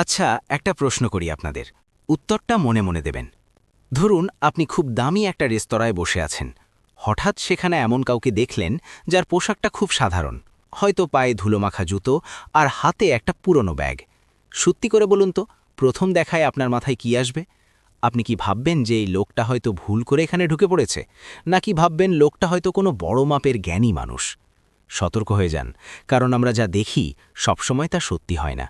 আচ্ছা একটা প্রশ্ন করি আপনাদের। উত্তরটা মনে মনে দেবেন। ধরুন, আপনি খুব দামি একটা রেস্তোরাঁয় বসে আছেন। হঠাৎ সেখানে এমন কাউকে দেখলেন যার পোশাকটা খুব সাধারণ। হয়তো পায়ে ধুলোমাখা জুতো আর হাতে একটা পুরনো ব্যাগ। সত্যি করে বলুন তো, প্রথম দেখায় আপনার মাথায় কি আসবে? আপনি কি ভাববেন যে এই লোকটা হয়তো ভুল করে এখানে ঢুকে পড়েছে? নাকি ভাববেন লোকটা হয়তো কোনো বড় মাপের জ্ঞানী মানুষ? সতর্ক হয়ে যান, কারণ আমরা যা দেখি সবসময় তা সত্যি হয় না।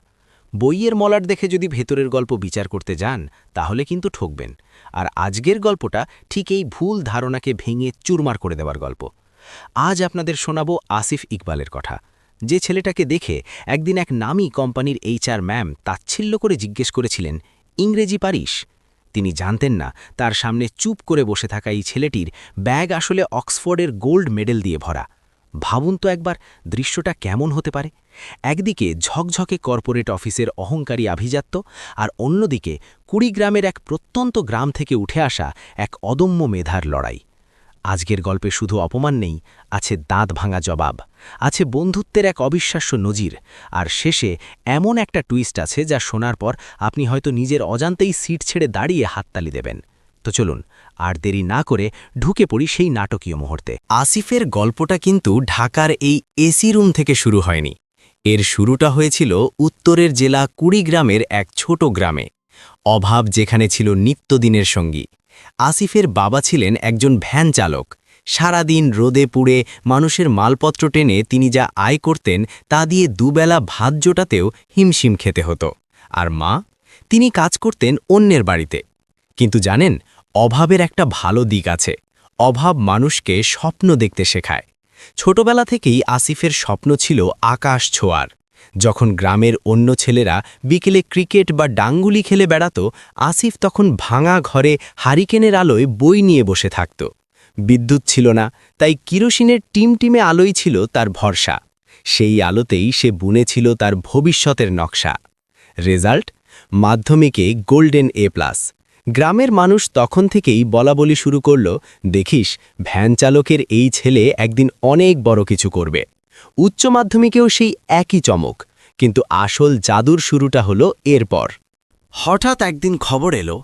বইয়ের মলার দেখে যদি ভেতরের গল্প বিচার করতে যান, তাহলে কিন্তু ঠকবেন। আর আজকের গল্পটা ঠিক এই ভুল ধারণাকে ভেঙে চুরমার করে দেওয়ার গল্প। আজ আপনাদের শোনাবো আসিফ ইকবালের কথা। যে ছেলেটাকে দেখে একদিন এক নামী কোম্পানির এইচআর ম্যাম তাচ্ছিল্য করে জিজ্ঞেস করেছিলেন, ইংরেজি পারিস? তিনি জানতেন না, তার সামনে চুপ করে বসে থাকা এই ছেলেটির ব্যাগ আসলে অক্সফোর্ডের গোল্ড মেডেল দিয়ে ভরা। ভাবুন তো একবার দৃশ্যটা কেমন হতে পারে। একদিকে ঝকঝকে কর্পোরেট অফিসের অহংকারী আভিজাত্য আর অন্যদিকে কুড়িগ্রামের এক প্রত্যন্ত গ্রাম থেকে উঠে আসা এক অদম্য মেধার লড়াই। আজকের গল্পে শুধু অপমান নেই, আছে দাঁত ভাঙা জবাব, আছে বন্ধুত্বের এক অবিশ্বাস্য নজির, আর শেষে এমন একটা টুইস্ট আছে যা শোনার পর আপনি হয়তো নিজের অজান্তেই সিট ছেড়ে দাঁড়িয়ে হাততালি দেবেন। তো চলুন, আর দেরি না করে ঢুকে পড়ি সেই নাটকীয় মুহূর্তে। আসিফের গল্পটা কিন্তু ঢাকার এই এসি রুম থেকে শুরু হয়নি। এর শুরুটা হয়েছিল উত্তরের জেলা কুড়িগ্রামের এক ছোট গ্রামে। অভাব যেখানে ছিল নিত্যদিনের সঙ্গী। আসিফের বাবা ছিলেন একজন ভ্যান চালক। সারাদিন রোদে পুড়ে মানুষের মালপত্র টেনে তিনি যা আয় করতেন তা দিয়ে দুবেলা ভাত জোটাতেও হিমশিম খেতে হতো। আর মা, তিনি কাজ করতেন অন্যের বাড়িতে। কিন্তু জানেন, অভাবের একটা ভালো দিক আছে। অভাব মানুষকে স্বপ্ন দেখতে শেখায়। ছোটবেলা থেকেই আসিফের স্বপ্ন ছিল আকাশ ছোঁয়ার। যখন গ্রামের অন্য ছেলেরা বিকেলে ক্রিকেট বা ডাঙ্গুলি খেলে বেড়াত, আসিফ তখন ভাঙা ঘরে হারিকেনের আলোয় বই নিয়ে বসে থাকত। বিদ্যুৎ ছিল না, তাই কিরোসিনের টিমটিমে আলোই ছিল তার ভরসা। সেই আলোতেই সে বুনেছিল তার ভবিষ্যতের নকশা। রেজাল্ট? মাধ্যমিকে গোল্ডেন এ প্লাস। গ্রামের মানুষ তখন থেকেই বলাবলি শুরু করল, দেখিস, ভ্যান চালকের এই ছেলে একদিন অনেক বড় কিছু করবে। উচ্চ মাধ্যমিকেও সেই একই চমক, কিন্তু আসল জাদুর শুরুটা হলো এরপর। হঠাৎ একদিন খবর এলো,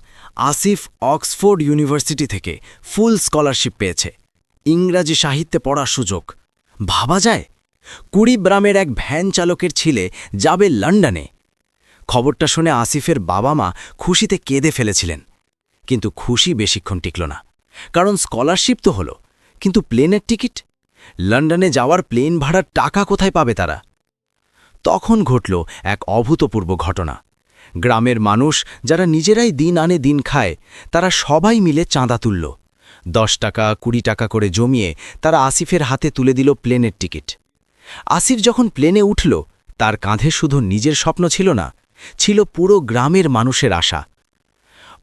আসিফ অক্সফোর্ড ইউনিভার্সিটি থেকে ফুল স্কলারশিপ পেয়েছে। ইংরাজি সাহিত্যে পড়ার সুযোগ। ভাবা যায় কুড়িগ্রামের এক ভ্যান চালকের ছেলে যাবে লন্ডনে। খবরটা শুনে আসিফের বাবা মা খুশিতে কেঁদে ফেলেছিলেন। কিন্তু খুশি বেশিক্ষণ টিকল না। কারণ স্কলারশিপ তো হলো, কিন্তু প্লেনের টিকিট? লন্ডনে যাওয়ার প্লেন ভাড়ার টাকা কোথায় পাবে তারা? তখন ঘটল এক অভূতপূর্ব ঘটনা। গ্রামের মানুষ যারা নিজেরাই দিন আনে দিন খায়, তারা সবাই মিলে চাঁদা তুলল। দশ টাকা, কুড়ি টাকা করে জমিয়ে তারা আসিফের হাতে তুলে দিল প্লেনের টিকিট। আসিফ যখন প্লেনে উঠল, তার কাঁধে শুধু নিজের স্বপ্ন ছিল না, ছিল পুরো গ্রামের মানুষের আশা।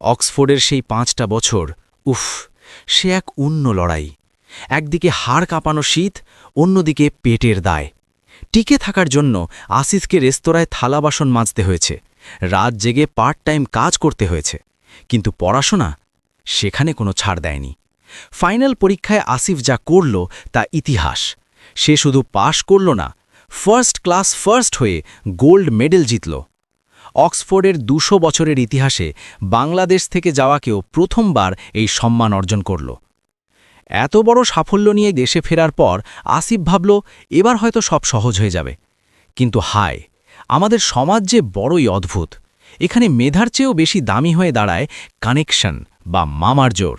অক্সফোর্ডের সেই পাঁচটা বছর, উফ, সে এক অন্য লড়াই। একদিকে হাড় কাঁপানো শীত, অন্যদিকে পেটের দায়। টিকে থাকার জন্য আসিফকে রেস্তোরাঁয় থালা বাসন মাজতে হয়েছে। রাত জেগে পার্ট টাইম কাজ করতে হয়েছে। কিন্তু পড়াশোনা সেখানে কোনো ছাড় দেয়নি। ফাইনাল পরীক্ষায় আসিফ যা করল তা ইতিহাস। সে শুধু পাশ করল না, ফার্স্ট ক্লাস ফার্স্ট হয়ে গোল্ড মেডেল জিতল। অক্সফোর্ডের দুশো বছরের ইতিহাসে বাংলাদেশ থেকে যাওয়াকেও প্রথমবার এই সম্মান অর্জন করল। এত বড় সাফল্য নিয়ে দেশে ফেরার পর আসিফ ভাবল, এবার হয়তো সব সহজ হয়ে যাবে। কিন্তু হায়, আমাদের সমাজ যে বড়ই অদ্ভুত। এখানে মেধার চেয়েও বেশি দামি হয়ে দাঁড়ায় কানেকশন বা মামার জোর।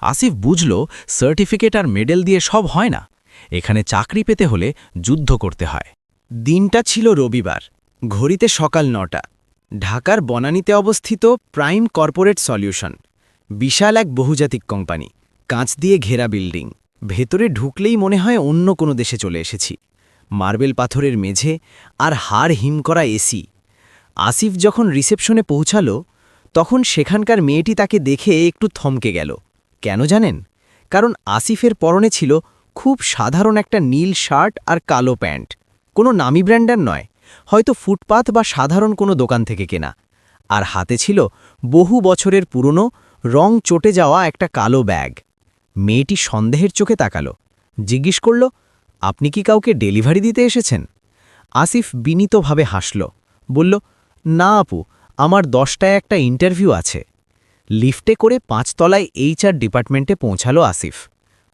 আসিফ বুঝল, সার্টিফিকেট আর মেডেল দিয়ে সব হয় না। এখানে চাকরি পেতে হলে যুদ্ধ করতে হয়। দিনটা ছিল রবিবার, ঘড়িতে সকাল নটা। ঢাকার বনানীতে অবস্থিত প্রাইম কর্পোরেট সলিউশন, বিশাল এক বহুজাতিক কোম্পানি, কাঁচ দিয়ে ঘেরা বিল্ডিং। ভেতরে ঢুকলেই মনে হয় অন্য কোনো দেশে চলে এসেছি। মার্বেল পাথরের মেঝে আর হাড় হিম করা এসি আসিফ যখন রিসেপশনে পৌঁছাল, তখন সেখানকার মেয়েটি তাকে দেখে একটু থমকে গেল। কেন জানেন? কারণ আসিফের পরনে ছিল খুব সাধারণ একটা নীল শার্ট আর কালো প্যান্ট। কোনো নামি ব্র্যান্ডের নয়। হয়তো ফুটপাথ বা সাধারণ কোনো দোকান থেকে কেনা। আর হাতে ছিল বহু বছরের পুরনো, রং চটে যাওয়া একটা কালো ব্যাগ। মেয়েটি সন্দেহের চোখে তাকালো। জিজ্ঞেস করল, আপনি কি কাউকে ডেলিভারি দিতে এসেছেন? আসিফ বিনীতভাবে হাসল। বলল, না আপু, আমার দশটায় একটা ইন্টারভিউ আছে। লিফটে করে পাঁচতলায় এইচআর ডিপার্টমেন্টে পৌঁছালো আসিফ।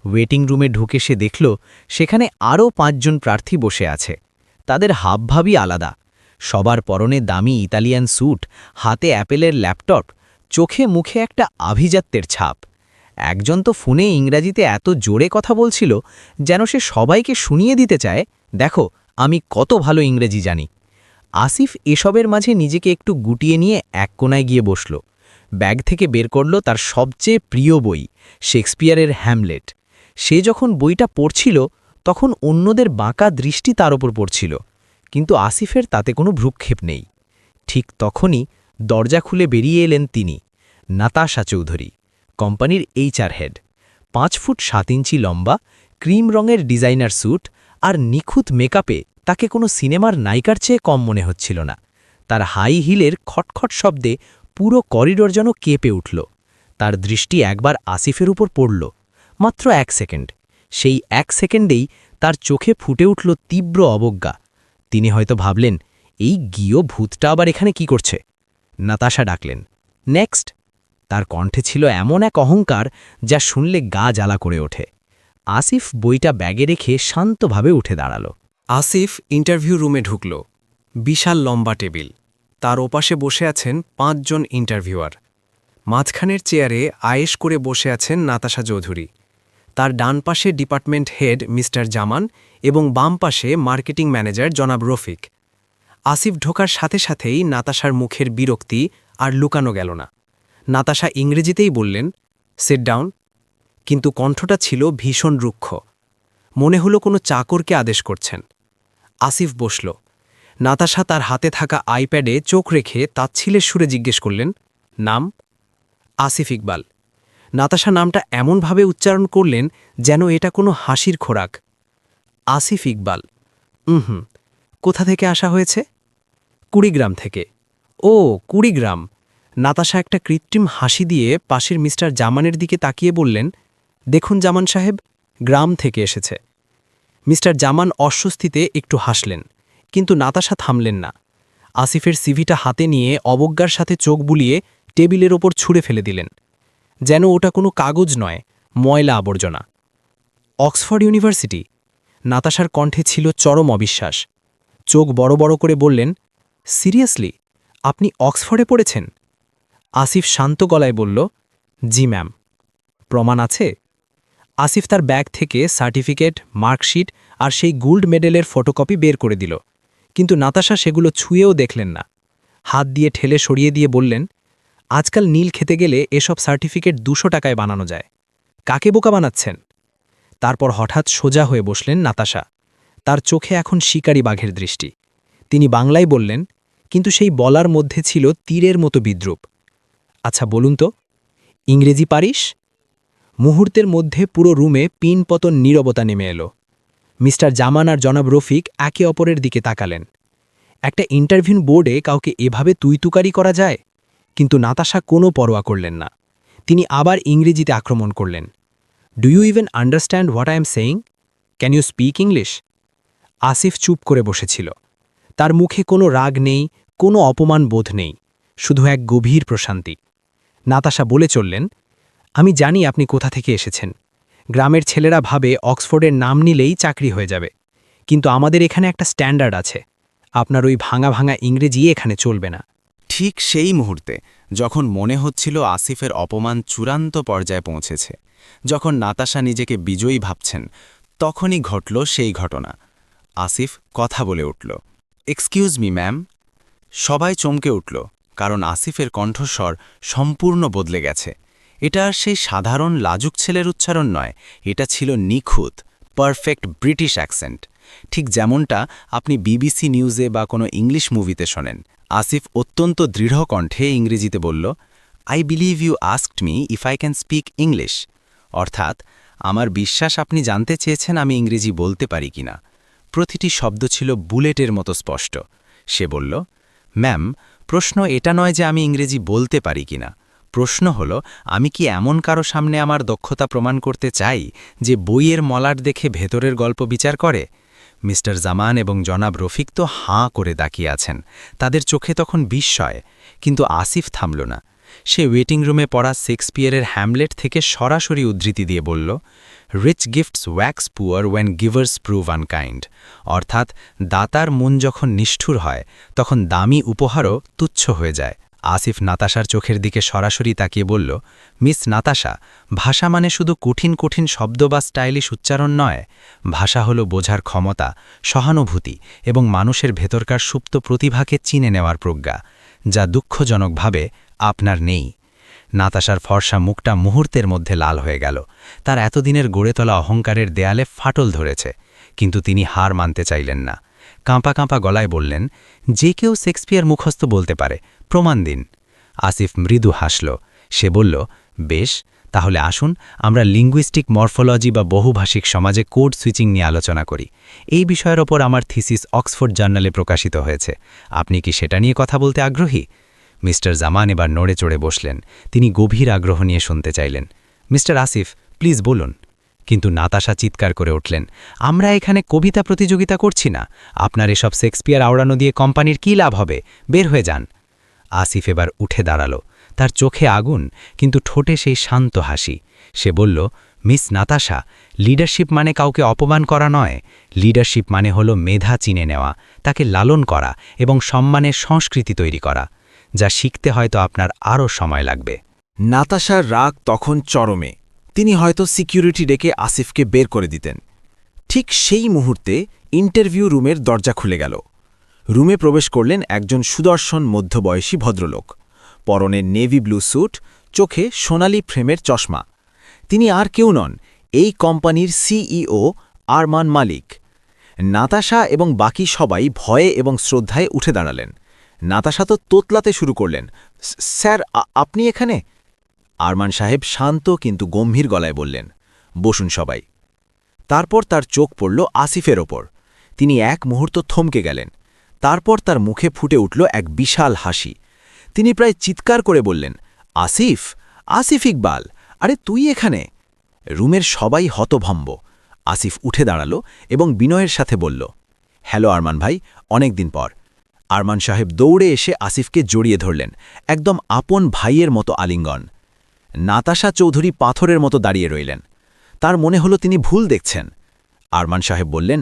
ওয়েটিং রুমে ঢুকে সে দেখল, সেখানে আরও পাঁচজন প্রার্থী বসে আছে। তাদের হাবভাবই আলাদা। সবার পরনে দামি ইতালিয়ান স্যুট, হাতে অ্যাপেলের ল্যাপটপ, চোখে মুখে একটা আভিজাত্যের ছাপ। একজন তো ফোনে ইংরাজিতে এত জোরে কথা বলছিল যেন সে সবাইকে শুনিয়ে দিতে চায়, দেখো, আমি কত ভালো ইংরেজি জানি। আসিফ এসবের মাঝে নিজেকে একটু গুটিয়ে নিয়ে এক কোনায় গিয়ে বসল। ব্যাগ থেকে বের করল তার সবচেয়ে প্রিয় বই, শেক্সপিয়ারের হ্যামলেট। সে যখন বইটা পড়ছিল তখন অন্যদের বাঁকা দৃষ্টি তার ওপর পড়ছিল, কিন্তু আসিফের তাতে কোনো ভ্রুক্ষেপ নেই। ঠিক তখনই দরজা খুলে বেরিয়ে এলেন তিনি, নাতাশা চৌধুরী, কোম্পানির এইচআর হেড। পাঁচ ফুট সাত ইঞ্চি লম্বা, ক্রিম রঙের ডিজাইনার স্যুট আর নিখুঁত মেকআপে তাকে কোনো সিনেমার নায়িকার চেয়ে কম মনে হচ্ছিল না। তার হাই হিলের খটখট শব্দে পুরো করিডোর যেন কেঁপে উঠল। তার দৃষ্টি একবার আসিফের উপর পড়ল, মাত্র এক সেকেন্ড। সেই এক সেকেন্ডেই তার চোখে ফুটে উঠল তীব্র অবজ্ঞা। তিনি হয়তো ভাবলেন, এই গিও ভূতটা আবার এখানে কি করছে? নাতাশা ডাকলেন, নেক্সট! তার কণ্ঠে ছিল এমন এক অহংকার যা শুনলে গা জ্বালা করে ওঠে। আসিফ বইটা ব্যাগে রেখে শান্তভাবে উঠে দাঁড়াল। আসিফ ইন্টারভিউ রুমে ঢুকল। বিশাল লম্বা টেবিল। তার ওপাশে বসে আছেন পাঁচজন ইন্টারভিউয়ার। মাঝখানের চেয়ারে আয়েশ করে বসে আছেন নাতাশা চৌধুরী। তার ডান পাশে ডিপার্টমেন্ট হেড মিস্টার জামান এবং বাম পাশে মার্কেটিং ম্যানেজার জনাব রফিক। আসিফ ঢোকার সাথে সাথেই নাতাশার মুখের বিরক্তি আর লুকানো গেল না। নাতাশা ইংরেজিতেই বললেন সেট ডাউন কিন্তু কণ্ঠটা ছিল ভীষণ রুক্ষ। মনে হলো কোনো চাকরকে আদেশ করছেন। আসিফ বসল। নাতাশা তার হাতে থাকা আইপ্যাডে চোখ রেখে তাচ্ছিলের সুরে জিজ্ঞেস করলেন, নাম? আসিফ ইকবাল। নাতাশা নামটা এমনভাবে উচ্চারণ করলেন যেন এটা কোনো হাসির খোরাক। আসিফ ইকবাল হুম, কোথা থেকে আসা হয়েছে? কুড়িগ্রাম থেকে। ও, কুড়িগ্রাম। নাতাশা একটা কৃত্রিম হাসি দিয়ে পাশের মিস্টার জামানের দিকে তাকিয়ে বললেন, দেখুন জামান সাহেব, গ্রাম থেকে এসেছে। মিস্টার জামান অস্বস্তিতে একটু হাসলেন, কিন্তু নাতাশা থামলেন না। আসিফের সিভিটা হাতে নিয়ে অবজ্ঞার সাথে চোখ বুলিয়ে টেবিলের ওপর ছুঁড়ে ফেলে দিলেন। যেন ওটা কোনো কাগজ নয়, ময়লা আবর্জনা। অক্সফোর্ড ইউনিভার্সিটি, নাতাশার কণ্ঠে ছিল চরম অবিশ্বাস। চোখ বড় বড় করে বললেন, সিরিয়াসলি, আপনি অক্সফোর্ডে পড়েছেন? আসিফ শান্ত গলায় বলল, জি, ম্যাম। প্রমাণ আছে? আসিফ তার ব্যাগ থেকে সার্টিফিকেট, মার্কশিট আর সেই গোল্ড মেডেলের ফটোকপি বের করে দিল। কিন্তু নাতাশা সেগুলো ছুঁয়েও দেখলেন না। হাত দিয়ে ঠেলে সরিয়ে দিয়ে বললেন আজকাল নীল খেতে গেলে এসব সার্টিফিকেট দুশো টাকায় বানানো যায়। কাকে বোকা বানাচ্ছেন? তারপর হঠাৎ সোজা হয়ে বসলেন নাতাশা। তার চোখে এখন শিকারী বাঘের দৃষ্টি। তিনি বাংলায় বললেন, কিন্তু সেই বলার মধ্যে ছিল তীরের মতো বিদ্রুপ। আচ্ছা বলুন তো, ইংরেজি পারিস? মুহূর্তের মধ্যে পুরো রুমে পিন পতন নীরবতা নেমে এলো। মিস্টার জামান আর জনাব রফিক একে অপরের দিকে তাকালেন। একটা ইন্টারভিউ বোর্ডে কাউকে এভাবে তুইতুকারি করা যায়? কিন্তু নাতাশা কোনো পরোয়া করলেন না। তিনি আবার ইংরেজিতে আক্রমণ করলেন। Do you even understand what I am saying can you speak English Asif চুপ করে বসেছিল। তার মুখে কোনো রাগ নেই, কোনো অপমান বোধ নেই, শুধু এক গভীর প্রশান্তি। নাতাশা বলে চললেন, আমি জানি আপনি কোথা থেকে এসেছেন। গ্রামের ছেলেরা ভাবে অক্সফোর্ডের নাম নিলেই চাকরি হয়ে যাবে। কিন্তু আমাদের এখানে একটা স্ট্যান্ডার্ড আছে। আপনার ওই ভাঙা ভাঙা ইংরেজি এখানে চলবে না। ঠিক সেই মুহূর্তে যখন মনে হচ্ছিল আসিফের অপমান চূড়ান্ত পর্যায়ে পৌঁছেছে, যখন নাতাশা নিজেকে বিজয়ী ভাবছেন, তখনই ঘটল সেই ঘটনা। আসিফ কথা বলে উঠল এক্সকিউজ মি ম্যাম সবাই চমকে উঠল, কারণ আসিফের কণ্ঠস্বর সম্পূর্ণ বদলে গেছে। এটা আর সেই সাধারণ লাজুক ছেলের উচ্চারণ নয়, এটা ছিল নিখুঁত পারফেক্ট ব্রিটিশ অ্যাকসেন্ট ঠিক যেমনটা আপনি বিবিসি নিউজে বা কোনো ইংলিশ মুভিতে শোনেন আসিফ অত্যন্ত দৃঢ় কণ্ঠে ইংরেজিতে বলল I believe you asked me if I can speak English অর্থাৎ, আমার বিশ্বাস আপনি জানতে চেয়েছেন আমি ইংরেজি বলতে পারি কিনা প্রতিটি শব্দ ছিল বুলেটের মতো স্পষ্ট। সে বলল ম্যাম প্রশ্ন এটা নয় যে আমি ইংরেজি বলতে পারি কিনা প্রশ্ন হল, আমি কি এমন কারও সামনে আমার দক্ষতা প্রমাণ করতে চাই যে বইয়ের মলাট দেখে ভেতরের গল্প বিচার করে? মিস্টার জামান এবং জনাব রফিক তো হাঁ করে তাকিয়ে আছেন তাদের চোখে তখন বিস্ময়, কিন্তু আসিফ থামল না। সে ওয়েটিং রুমে পড়া শেক্সপিয়ারের হ্যামলেট থেকে সরাসরি উদ্ধৃতি দিয়ে বলল rich gifts wax poor when givers prove unkind অর্থাৎ, দাতার মন যখন নিষ্ঠুর হয়, তখন দামি উপহারও তুচ্ছ হয়ে যায়। আসিফ নাতাশার চোখের দিকে সরাসরি তাকিয়ে বলল, মিস নাতাশা, ভাষা মানে শুধু কঠিন কঠিন শব্দ বা স্টাইলিশ উচ্চারণ নয়। ভাষা হলো বোঝার ক্ষমতা, সহানুভূতি এবং মানুষের ভেতরকার সুপ্ত প্রতিভাকে চিনে নেওয়ার প্রজ্ঞা, যা দুঃখজনকভাবে আপনার নেই। নাতাশার ফর্সা মুখটা মুহূর্তের মধ্যে লাল হয়ে গেল। তার এতদিনের গড়ে তোলা অহংকারের দেয়ালে ফাটল ধরেছে, কিন্তু তিনি হার মানতে চাইলেন না। কাঁপা কাঁপা গলায় বললেন, যে কেউ শেক্সপিয়ার মুখস্থ বলতে পারে, প্রমাণ দিন। আসিফ মৃদু হাসল। সে বলল, বেশ, তাহলে আসুন, আমরা লিঙ্গুইস্টিক মরফোলজি বা বহুভাষিক সমাজে কোড সুইচিং নিয়ে আলোচনা করি। এই বিষয়ের ওপর আমার থিসিস অক্সফোর্ড জার্নালে প্রকাশিত হয়েছে। আপনি কি সেটা নিয়ে কথা বলতে আগ্রহী? মিস্টার জামান এবার নড়ে চড়ে বসলেন। তিনি গভীর আগ্রহ নিয়ে শুনতে চাইলেন। মিস্টার আসিফ, প্লিজ বলুন। কিন্তু নাতাশা চিৎকার করে উঠলেন, আমরা এখানে কবিতা প্রতিযোগিতা করছি না। আপনার এসব শেক্সপিয়ার আওড়ানো দিয়ে কোম্পানির কী লাভ হবে? বের হয়ে যান। আসিফ এবার উঠে দাঁড়াল। তার চোখে আগুন, কিন্তু ঠোঁটে সেই শান্ত হাসি। সে বলল, মিস নাতাশা, লিডারশিপ মানে কাউকে অপমান করা নয়। লিডারশিপ মানে হলো মেধা চিনে নেওয়া, তাকে লালন করা এবং সম্মানের সংস্কৃতি তৈরি করা। যা শিখতে হয়তো আপনার আরও সময় লাগবে। নাতাশার রাগ তখন চরমে। তিনি হয়তো সিকিউরিটি ডেকে আসিফকে বের করে দিতেন। ঠিক সেই মুহূর্তে ইন্টারভিউ রুমের দরজা খুলে গেল। রুমে প্রবেশ করলেন একজন সুদর্শন মধ্যবয়সী ভদ্রলোক। পরনে নেভি ব্লু স্যুট, চোখে সোনালি ফ্রেমের চশমা। তিনি আর কেউ নন, এই কোম্পানির সিইও আরমান মালিক। নাতাশা এবং বাকি সবাই ভয়ে এবং শ্রদ্ধায় উঠে দাঁড়ালেন। নাতাশা তো তোতলাতে শুরু করলেন। স্যার আপনি এখানে? আরমান সাহেব শান্ত কিন্তু গম্ভীর গলায় বললেন, বসুন সবাই। তারপর তার চোখ পড়ল আসিফের ওপর। তিনি এক মুহূর্ত থমকে গেলেন। তারপর তার মুখে ফুটে উঠল এক বিশাল হাসি। তিনি প্রায় চিৎকার করে বললেন, আসিফ আসিফ ইকবাল, আরে তুই এখানে? রুমের সবাই হতভম্ব। আসিফ উঠে দাঁড়াল এবং বিনয়ের সাথে বলল, হ্যালো আরমান ভাই, অনেক দিন পর। আরমান সাহেব দৌড়ে এসে আসিফকে জড়িয়ে ধরলেন, একদম আপন ভাইয়ের মতো আলিঙ্গন। নাতাশা চৌধুরী পাথরের মতো দাঁড়িয়ে রইলেন। তার মনে হলো তিনি ভুল দেখছেন। আরমান সাহেব বললেন,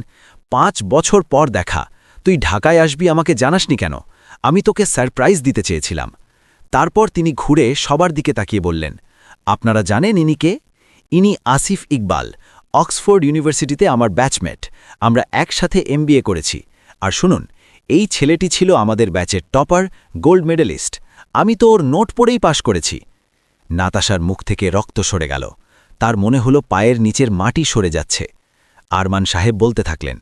পাঁচ বছর পর দেখা। তুই ঢাকায় আসবি আমাকে জানাসনি কেন? আমি তোকে সারপ্রাইজ দিতে চেয়েছিলাম। তারপর তিনি ঘুরে সবার দিকে তাকিয়ে বললেন, আপনারা জানেন ইনি কে? ইনি আসিফ ইকবাল, অক্সফোর্ড ইউনিভার্সিটিতে আমার ব্যাচমেট। আমরা একসাথে এমবিএ করেছি। আর শুনুন, এই ছেলেটি ছিল আমাদের ব্যাচের টপার, গোল্ড মেডেলিস্ট। আমি তো ওর নোট পড়েই পাশ করেছি। নাতাশার মুখ থেকে রক্ত সরে গেল। তার মনে হলো পায়ের নিচের মাটি সরে যাচ্ছে। আরমান সাহেব বলতে থাকলেন,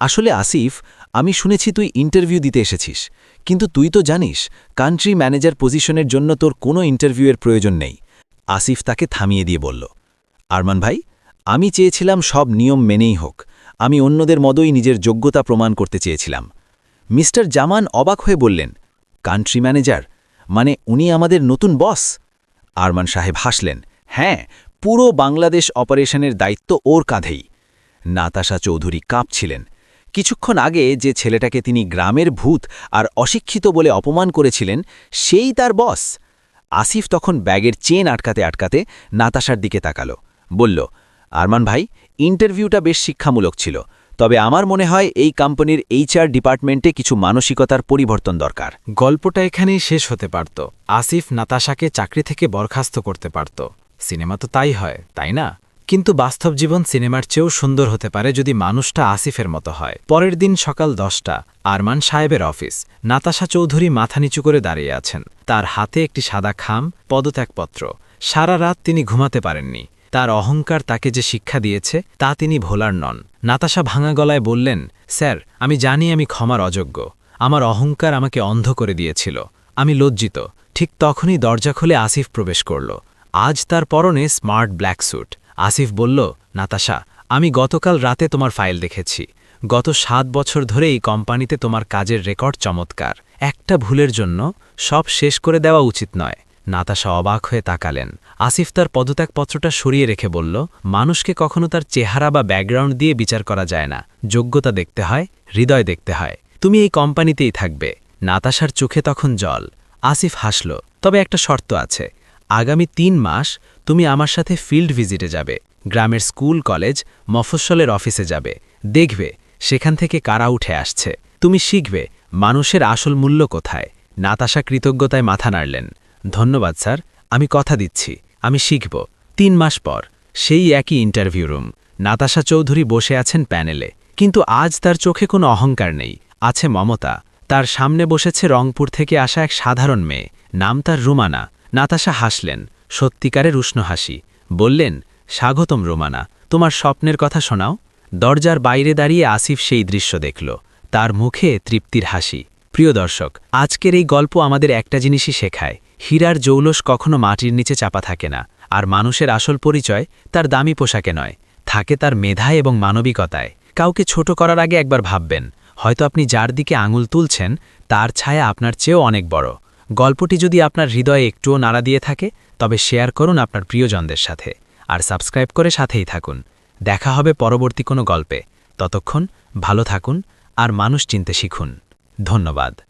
আসলে আসিফ, আমি শুনেছি তুই ইন্টারভিউ দিতে এসেছিস, কিন্তু তুই তো জানিস কান্ট্রি ম্যানেজার পজিশনের জন্য তোর কোনো ইন্টারভিউয়ের প্রয়োজন নেই। আসিফ তাকে থামিয়ে দিয়ে বলল, আরমান ভাই, আমি চেয়েছিলাম সব নিয়ম মেনেই হোক। আমি অন্যদের মতোই নিজের যোগ্যতা প্রমাণ করতে চেয়েছিলাম। মিস্টার জামান অবাক হয়ে বললেন কান্ট্রি ম্যানেজার মানে উনি আমাদের নতুন বস আরমান সাহেব হাসলেন হ্যাঁ পুরো বাংলাদেশ অপারেশনের দায়িত্ব ওর কাঁধেই। নাতাশা চৌধুরী কাঁপছিলেন। কিছুক্ষণ আগে যে ছেলেটাকে তিনি গ্রামের ভূত আর অশিক্ষিত বলে অপমান করেছিলেন, সেই তার বস। আসিফ তখন ব্যাগের চেন আটকাতে আটকাতে নাতাশার দিকে তাকালো। বলল, আরমান ভাই, ইন্টারভিউটা বেশ শিক্ষামূলক ছিল। তবে আমার মনে হয় এই কোম্পানির এইচআর ডিপার্টমেন্টে কিছু মানসিকতার পরিবর্তন দরকার। গল্পটা এখানেই শেষ হতে পারত। আসিফ নাতাশাকে চাকরি থেকে বরখাস্ত করতে পারত। সিনেমা তো তাই হয়, তাই না? কিন্তু বাস্তব জীবন সিনেমার চেয়েও সুন্দর হতে পারে যদি মানুষটা আসিফের মতো হয়। পরের দিন সকাল দশটা, আরমান সাহেবের অফিস। নাতাশা চৌধুরী মাথা নিচু করে দাঁড়িয়ে আছেন। তার হাতে একটি সাদা খাম, পদত্যাগপত্র। সারা রাত তিনি ঘুমাতে পারেননি। তার অহংকার তাকে যে শিক্ষা দিয়েছে, তা তিনি ভোলার নন। নাতাশা ভাঙা গলায় বললেন, স্যার, আমি জানি আমি ক্ষমার অযোগ্য। আমার অহংকার আমাকে অন্ধ করে দিয়েছিল। আমি লজ্জিত। ঠিক তখনই দরজা খুলে আসিফ প্রবেশ করল। আজ তার পরনে স্মার্ট ব্ল্যাক স্যুট। আসিফ বলল, নাতাশা, আমি গতকাল রাতে তোমার ফাইল দেখেছি। গত সাত বছর ধরে এই কোম্পানিতে তোমার কাজের রেকর্ড চমৎকার। একটা ভুলের জন্য সব শেষ করে দেওয়া উচিত নয়। নাতাশা অবাক হয়ে তাকালেন। আসিফ তার পদত্যাগপত্রটা সরিয়ে রেখে বলল, মানুষকে কখনো তার চেহারা বা ব্যাকগ্রাউন্ড দিয়ে বিচার করা যায় না। যোগ্যতা দেখতে হয়, হৃদয় দেখতে হয়। তুমি এই কোম্পানিতেই থাকবে। নাতাশার চোখে তখন জল। আসিফ হাসল, তবে একটা শর্ত আছে। আগামী তিন মাস তুমি আমার সাথে ফিল্ড ভিজিটে যাবে। গ্রামের স্কুল, কলেজ, মফস্বলের অফিসে যাবে। দেখবে সেখান থেকে কারা উঠে আসছে। তুমি শিখবে মানুষের আসল মূল্য কোথায়। নাতাশা কৃতজ্ঞতায় মাথা নাড়লেন, ধন্যবাদ স্যার, আমি কথা দিচ্ছি। আমি শিখব। তিন মাস পর, সেই একই ইন্টারভিউ রুম নাতাশা চৌধুরী বসে আছেন প্যানেলে কিন্তু আজ তার চোখে কোনো অহংকার নেই। আছে মমতা। তার সামনে বসেছে রংপুর থেকে আসা এক সাধারণ মেয়ে। নাম তার রুমানা। নাতাশা হাসলেন। সত্যিকারের উষ্ণ হাসি। বললেন, স্বাগতম রুমানা। তোমার স্বপ্নের কথা শোনাও? দরজার বাইরে দাঁড়িয়ে আসিফ সেই দৃশ্য দেখল। তার মুখে তৃপ্তির হাসি। প্রিয় দর্শক, আজকের এই গল্প আমাদের একটা জিনিসই শেখায়। হীরার জৌলস কখনো মাটির নিচে চাপা থাকে না, আর মানুষের আসল পরিচয় তার দামি পোশাকে নয়, থাকে তার মেধায় এবং মানবিকতায়। কাউকে ছোট করার আগে একবার ভাববেন, হয়তো আপনি যার দিকে আঙুল তুলছেন, তার ছায়া আপনার চেয়েও অনেক বড়। গল্পটি যদি আপনার হৃদয়ে একটুও নাড়া দিয়ে থাকে, তবে শেয়ার করুন আপনার প্রিয়জনদের সাথে, আর সাবস্ক্রাইব করে সাথেই থাকুন। দেখা হবে পরবর্তী কোনো গল্পে। ততক্ষণ ভালো থাকুন, আর মানুষ চিনতে শিখুন। ধন্যবাদ।